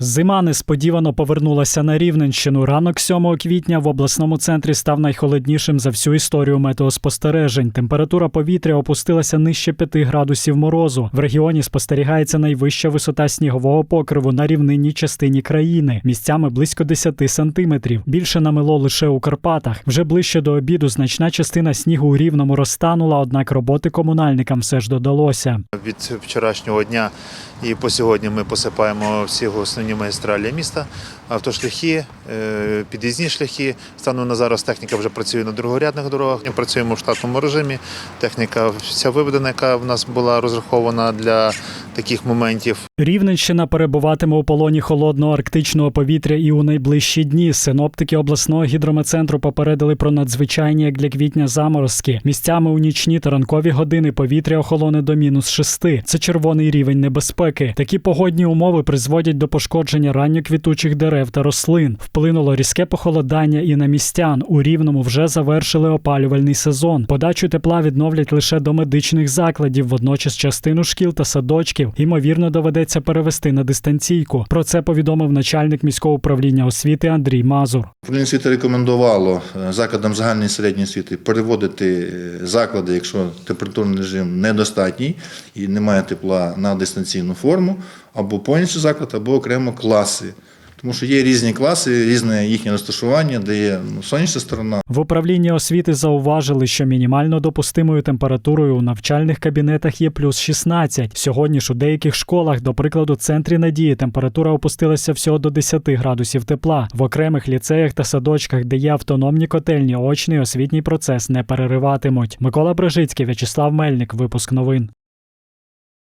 Зима несподівано повернулася на Рівненщину. Ранок 7 квітня в обласному центрі став найхолоднішим за всю історію метеоспостережень. Температура повітря опустилася нижче 5 градусів морозу. В регіоні спостерігається найвища висота снігового покриву на рівнинній частині країни, місцями близько 10 сантиметрів. Більше намело лише у Карпатах. Вже ближче до обіду значна частина снігу у рівному розтанула, однак роботи комунальникам все ж додалося. Від вчорашнього дня і по сьогодні ми посипаємо всі основні магістралі міста, автошляхи, е, під'їзні шляхи. Станом на зараз техніка вже працює на другорядних дорогах. Ми працюємо в штатному режимі. Техніка вся виведена, яка в нас була розрахована для таких моментів. Рівненщина перебуватиме у полоні холодного арктичного повітря і у найближчі дні. Синоптики обласного гідрометцентру попередили про надзвичайні як для квітня заморозки. Місцями у нічні та ранкові години повітря охолоне до мінус шести. Це червоний рівень небезпеки. Такі погодні умови призводять до пошкодження ранньоквітучих дерев та рослин. Вплинуло різке похолодання і на містян. У рівному вже завершили опалювальний сезон. Подачу тепла відновлять лише до медичних закладів. Водночас частину шкіл та садочків ймовірно доведеться перевести на дистанційку. Про це повідомив начальник міського управління освіти Андрій Мазур. Управління освіти рекомендувало е, закладам загальної середньої освіти переводити е, заклади, якщо температурний режим недостатній і немає тепла на дистанційну форму, або повністю заклад, або окремо класи. Тому що є різні класи, різне їхнє розташування, де є ну, сонячна сторона, В управлінні освіти зауважили, що мінімально допустимою температурою у навчальних кабінетах є плюс 16. Сьогодні ж у деяких школах, до прикладу, центрі надії, температура опустилася всього до 10 градусів тепла. В окремих ліцеях та садочках, де є автономні котельні, очний освітній процес не перериватимуть. Микола Брижицький, В'ячеслав Мельник, випуск новин.